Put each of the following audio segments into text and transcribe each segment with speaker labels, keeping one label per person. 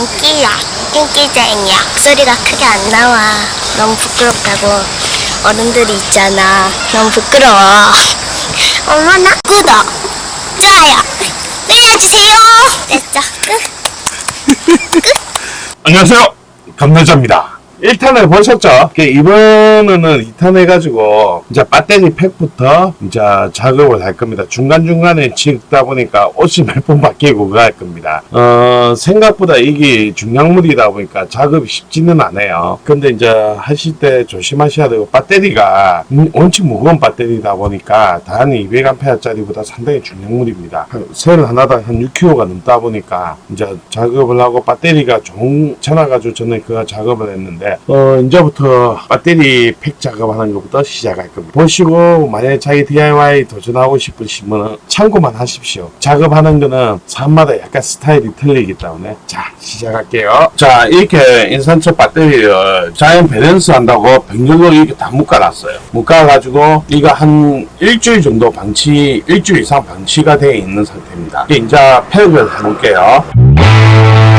Speaker 1: 인기야. 인기쟁이야. 목소리가 크게 안 나와. 너무 부끄럽다고. 어른들이 있잖아. 너무 부끄러워. 어머나, 구독, 좋아요, 눌러주세요. 됐죠? 끝.
Speaker 2: 안녕하세요. 감내자입니다. 1탄을 보셨죠? 그 이번에는 2탄 해가지고 이제 배터리 팩부터 이제 작업을 할 겁니다. 중간중간에 찍다 보니까 옷이 몇 번 바뀌고 그할 겁니다. 어, 생각보다 이게 중량물이다 보니까 작업이 쉽지는 않아요. 근데 이제 하실 때 조심하셔야 되고 배터리가 음, 원칙 무거운 배터리다 보니까 단위 200A짜리보다 상당히 중량물입니다. 한- 셀 하나당 한 6kg가 넘다 보니까 이제 작업을 하고 배터리가 좋은 천화가지고 저는 그 작업을 했는데 어 이제부터 배터리 팩 작업하는 것부터 시작할 겁니다. 보시고 만약에 자기 DIY 도전하고 싶으시면 참고만 하십시오. 작업하는 거는 사람마다 약간 스타일이 틀리기 때문에 자 시작할게요. 자 이렇게 인산철 배터리를 자연 밸런스 한다고 병렬로 이렇게 다 묶어놨어요. 묶어가지고 이거 한 일주일 정도 방치 일주일 이상 방치가 되어 있는 상태입니다. 이제 팩을 해볼게요.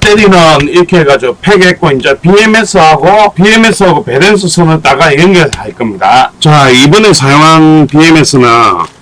Speaker 2: 배터리는 이렇게 해가지고 팩했고, 이제 BMS하고, BMS하고 밸런스 선을 따가 연결할 겁니다. 자, 이번에 사용한 BMS는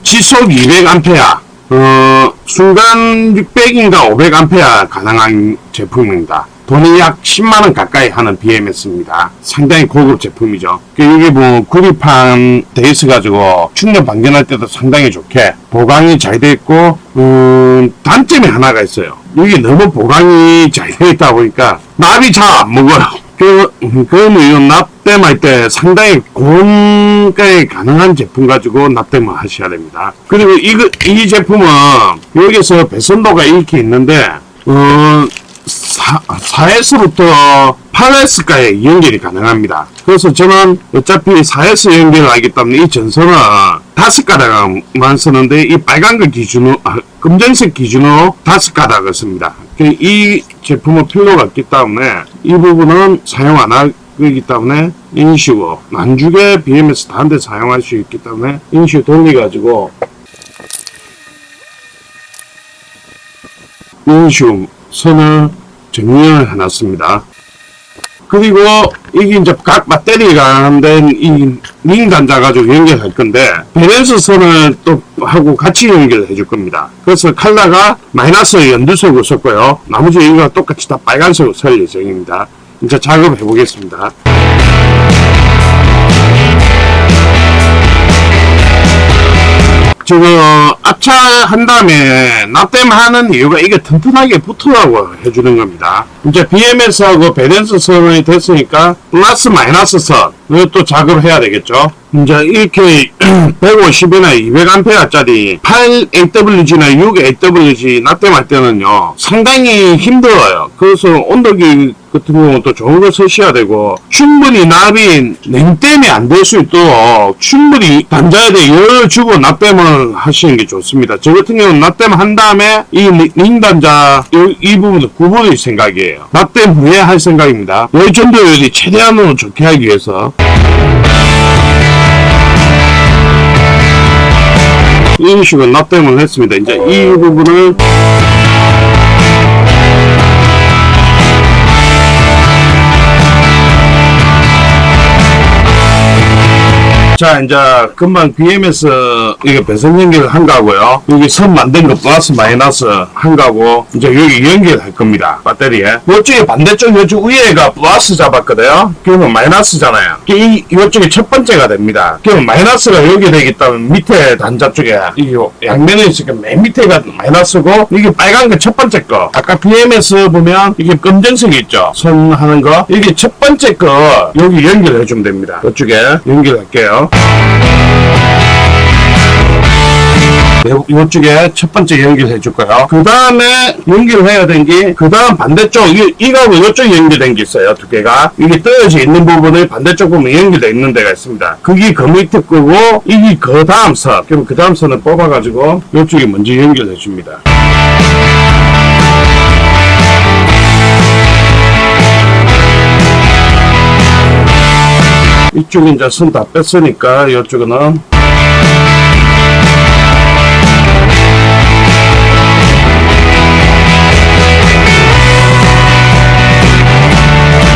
Speaker 2: 시속 200A, 어, 순간 600인가 500A 가능한 제품입니다. 돈이 약 10만원 가까이 하는 BMS입니다. 상당히 고급 제품이죠. 그 이게 뭐 구리판 돼 있어가지고 충전 방전할 때도 상당히 좋게 보강이 잘 돼 있고, 음, 단점이 하나가 있어요. 이게 너무 보강이 잘돼 있다 보니까 납이 잘 안 먹어요. 그, 그러면 이거 납땜할 때 상당히 고가에 가능한 제품 가지고 납땜을 하셔야 됩니다. 그리고 이거, 이 제품은 여기서 배선도가 이렇게 있는데, 어, 4, 4S부터 8S까지 연결이 가능합니다. 그래서 저는 어차피 4S 연결을 하기 때문에 이 전선은 5가닥만 쓰는데 이 빨간 거 기준으로, 아, 검정색 기준으로 5가닥을 씁니다. 그이 제품은 필요가 없기 때문에 이 부분은 사용 안 하기 때문에 인식으로 난죽에 BMS 데 사용할 수 있기 때문에 인식 돌려가지고 인식 선을 정리를 해놨습니다. 그리고 이게 이제 각 배터리가 한된 이 링 단자 가지고 연결할 건데 밸런스 선을 또 하고 같이 연결해 줄 겁니다. 그래서 칼라가 마이너스 연두색으로 썼고요. 나머지 이거 똑같이 다 빨간색으로 설 예정입니다. 이제 작업해 보겠습니다. 지금 압착한 다음에 납땜하는 이유가 이게 튼튼하게 붙으라고 해주는 겁니다. 이제 BMS하고 밸런스 선이 됐으니까 플러스 마이너스 선 이것도 작업해야 되겠죠. 이제 이렇게 150이나 200A짜리 8AWG나 6AWG 납땜할 때는요 상당히 힘들어요. 그래서 온도계 같은 경우는 또 좋은 걸 쓰셔야 되고 충분히 납이 냉땜이 안 될 수 있도록 충분히 단자에다 열을 주고 납땜을 하시는 게 좋습니다. 저 같은 경우는 납땜 한 다음에 이 링 단자 이, 이 부분을 구부릴 생각이에요. 납땜 후에 할 생각입니다. 열 전도율이 최대한으로 좋게 하기 위해서 이런 식으로 납땜을 했습니다. 이제 이 부분을 자, 이제 금방 BMS 이게 배선 연결 한 거고요. 여기 선 만든 거 플러스 마이너스 한 거고 이제 여기 연결할 겁니다. 배터리에. 이쪽에 반대쪽 이쪽 위에가 플러스 잡았거든요. 그러면 마이너스잖아요. 이 이쪽이 첫 번째가 됩니다. 그러면 마이너스가 여기 때문에 밑에 단자 쪽에 이 양면에 있으니까 맨 밑에가 마이너스고 이게 빨간 게 첫 번째 거. 아까 BMS 보면 이게 검정색이 있죠. 선 하는 거. 이게 첫 번째 거 여기 연결해 주면 됩니다. 이쪽에 연결할게요. 이쪽에 첫 번째 연결해 줄 거예요. 그 다음에 연결해야 된 게 그 다음 반대쪽 이, 이거하고 이쪽 연결된 게 있어요. 두 개가 이게 떨어져 있는 부분을 반대쪽 보면 연결돼 있는 데가 있습니다. 그게 그 밑에 거고 이게 그 다음 선 그럼 그 다음 선을 뽑아가지고 이쪽에 먼저 연결해 줍니다. 이쪽에 이제 선 다 뺐으니까 이쪽에는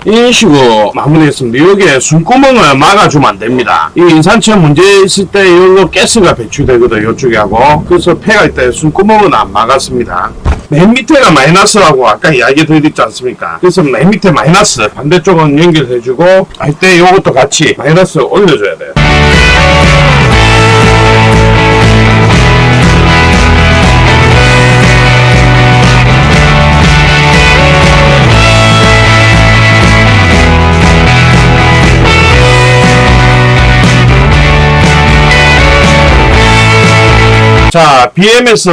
Speaker 2: 이런 식으로 마무리했습니다. 여기에 숨구멍을 막아주면 안 됩니다. 이 인산철 문제 있을 때 이걸로 가스가 배출되거든 이쪽에 하고 그래서 폐갈 때 숨구멍은 안 막았습니다. 맨 밑에가 마이너스라고 아까 이야기 드렸지 않습니까? 그래서 맨 밑에 마이너스 반대쪽은 연결해주고 할 때 이것도 같이 마이너스 올려줘야 돼요. 자, BMS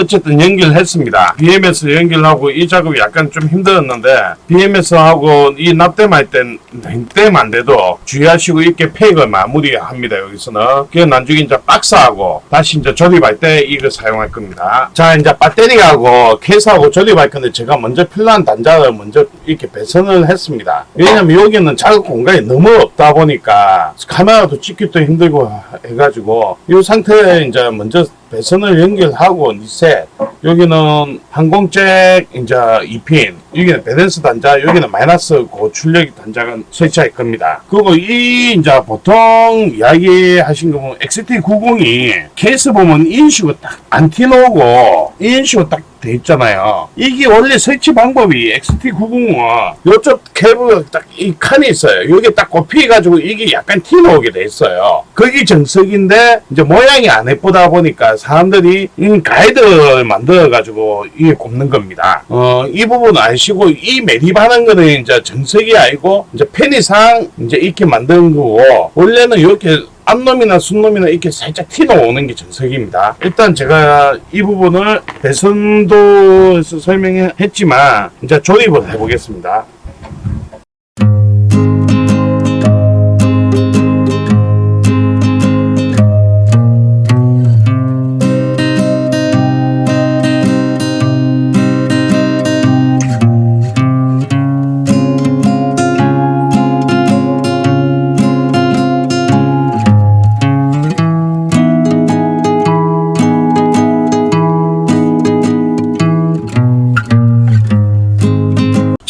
Speaker 2: 어쨌든 연결했습니다. BMS 연결하고 이 작업이 약간 좀 힘들었는데 BMS하고 이 납땜할 땐 납땜 안 돼도 주의하시고 이렇게 팩을 마무리합니다. 여기서는 그 나중에 이제 박스하고 다시 이제 조립할 때 이거 사용할 겁니다. 자, 이제 배터리하고 케이스하고 조립할 건데 제가 먼저 필요한 단자를 먼저 이렇게 배선을 했습니다. 왜냐면 여기는 작업 공간이 너무 없다 보니까 카메라도 찍기도 힘들고 해가지고 이 상태에 이제 먼저 배선을 연결하고 리셋 여기는 항공잭 이제 2핀 여기는 배댄스 단자 여기는 마이너스 고출력 단자가 설치할 겁니다. 그리고 이 이제 보통 이야기 하신 거 보면 XT90이 케이스 보면 이런 식으로 딱 안티노고 이런 식으로 딱 돼 있잖아요. 이게 원래 설치 방법이 XT90은 요쪽 케이블 딱이 칸이 있어요. 여기 딱 꼽히가지고 이게 약간 티 나오게 돼 있어요. 그게 정석인데 이제 모양이 안 예쁘다 보니까 사람들이 이 가이드를 만들어가지고 이게 꼽는 겁니다. 어, 이 부분 아시고 이 매립하는 거는 이제 정석이 아니고 이제 편의상 이제 이렇게 만든 거고 원래는 이렇게 앞놈이나 순놈이나 이렇게 살짝 튀어오는 게 정석입니다. 일단 제가 이 부분을 배선도에서 설명했지만 이제 조립을 해보겠습니다.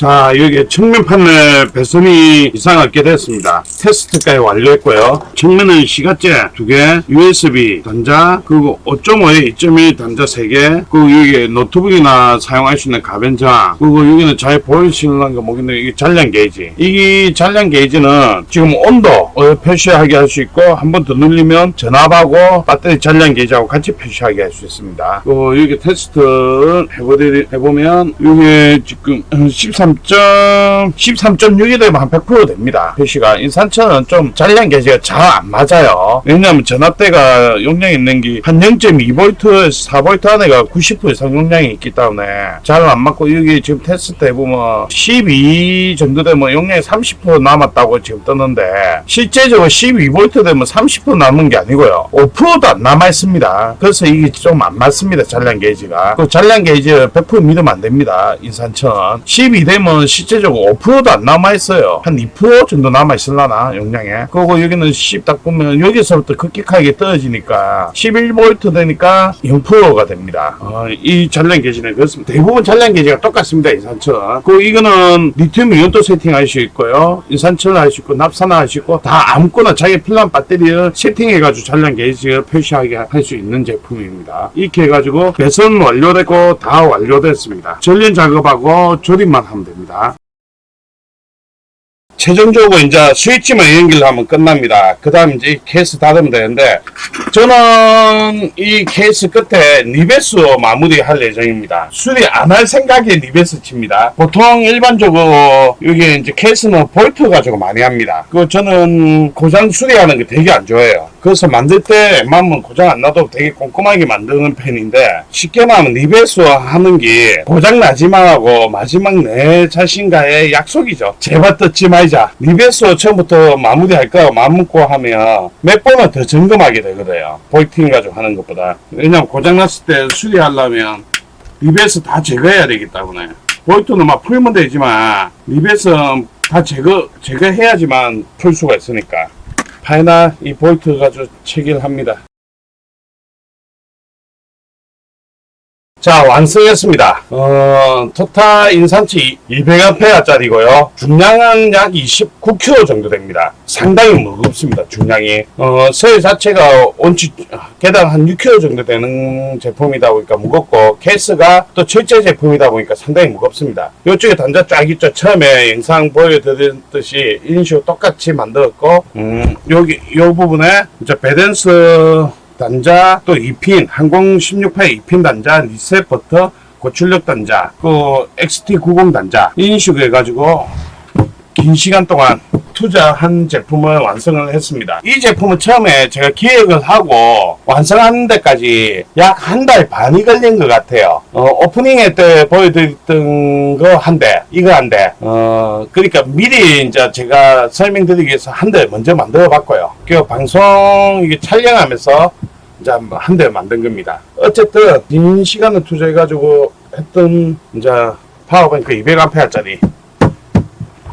Speaker 2: 자, 여기 측면 판넬 배선이 이상하게 됐습니다. 테스트까지 완료했고요. 측면은 시가째 2개, USB 단자, 그리고 5.5에 2.1 단자 3개, 그리고 여기 노트북이나 사용할 수 있는 가변장, 그리고 여기는 잘 보이시는 거 뭐겠네, 이게 잔량 게이지. 이 잔량 게이지는 지금 온도를 표시하게 할 수 있고, 한 번 더 눌리면 전압하고 배터리 잔량 게이지하고 같이 표시하게 할 수 있습니다. 그리고 여기 테스트 해보면, 여기 지금 13. 13.6이 되면 한 100% 됩니다. 표시가 인산철은 좀 잔량 게이지가 잘 안 맞아요. 왜냐하면 전압대가 용량이 있는 게 한 0.2V에서 4V 안에가 90% 이상 용량이 있기 때문에 잘 안 맞고 여기 지금 테스트 해보면 12 정도 되면 용량이 30% 남았다고 지금 떴는데 실제적으로 12V 되면 30% 남은 게 아니고요. 5%도 안 남아 있습니다. 그래서 이게 좀 안 맞습니다. 잔량 게이지가. 그 잔량 게이지 100% 믿으면 안 됩니다. 인산천 12 되면 실제적으로 5%도 안 남아 있어요. 한 2% 정도 남아 있을라나 용량에. 그리고 여기는 10 딱 보면 여기서부터 급격하게 떨어지니까 11V 되니까 0%가 됩니다. 어, 이 잔량 게이지는 그렇습니다. 대부분 잔량 게이지가 똑같습니다. 인산천. 그 이거는 리튬 이온도 세팅할 수 있고요. 인산철 할 수 있고 납산화 할 수 있고 다 아무거나 자기 필요한 배터리를 세팅해가지고 잔량 게이지를 표시하게 할 수 있는 제품입니다. 이렇게 해가지고 배선 완료되고 다 완료됐습니다. 전련 작업하고 조립만 하면 됩니다. 최종적으로 이제 스위치만 연결하면 끝납니다. 그 다음 이제 이 케이스 닫으면 되는데, 저는 이 케이스 끝에 리베스 마무리 할 예정입니다. 수리 안 할 생각에 리베스 칩니다. 보통 일반적으로 여기 이제 케이스는 볼트 가지고 많이 합니다. 그 저는 고장 수리하는 게 되게 안 좋아해요. 그래서 만들 때 웬만하면 고장 안 나도 되게 꼼꼼하게 만드는 편인데 쉽게 말하면 리베스 하는 게 고장 나지만 하고 마지막 내 자신과의 약속이죠. 제발 뜯지 말자. 리베스 처음부터 마무리할까 마음 먹고 하면 몇 번은 더 점검하게 되거든요. 보이팅 가지고 하는 것보다. 왜냐면 고장 났을 때 수리하려면 리베스 다 제거해야 되기 때문에. 보이트는 막 풀면 되지만 리베스는 다 제거 제거해야지만 풀 수가 있으니까. 파이나 이 볼트 가지고 체결합니다. 자 완성했습니다. 어 토타 인산치 200A짜리고요. 중량은 약 29kg 정도 됩니다. 상당히 무겁습니다. 중량이 어 서열 자체가 온치 개당 한 6kg 정도 되는 제품이다 보니까 무겁고 케이스가 또 철제 제품이다 보니까 상당히 무겁습니다. 이쪽에 단자 쫙 있죠. 처음에 영상 보여드렸듯이 식으로 똑같이 만들었고 음 여기 요 부분에 이제 배댄스 단자 또 2핀 항공 16파 2핀 단자 리셋 버터 고출력 단자 또 XT90 단자 이런 식으로 해가지고 긴 시간 동안 투자한 제품을 완성을 했습니다. 이 제품은 처음에 제가 기획을 하고 완성하는 데까지 약 한 달 반이 걸린 것 같아요. 어, 오프닝 때 보여드렸던 거한 대, 이거 한 대. 어, 그러니까 미리 이제 제가 설명드리기 위해서 한대 먼저 만들어 봤고요. 그 방송 이게 촬영하면서 이제 한 대 만든 겁니다. 어쨌든 긴 시간을 투자해가지고 했던 이제 파워뱅크 200A짜리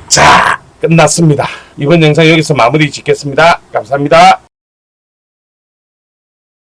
Speaker 2: 자 끝났습니다. 이번 영상 여기서 마무리 짓겠습니다. 감사합니다.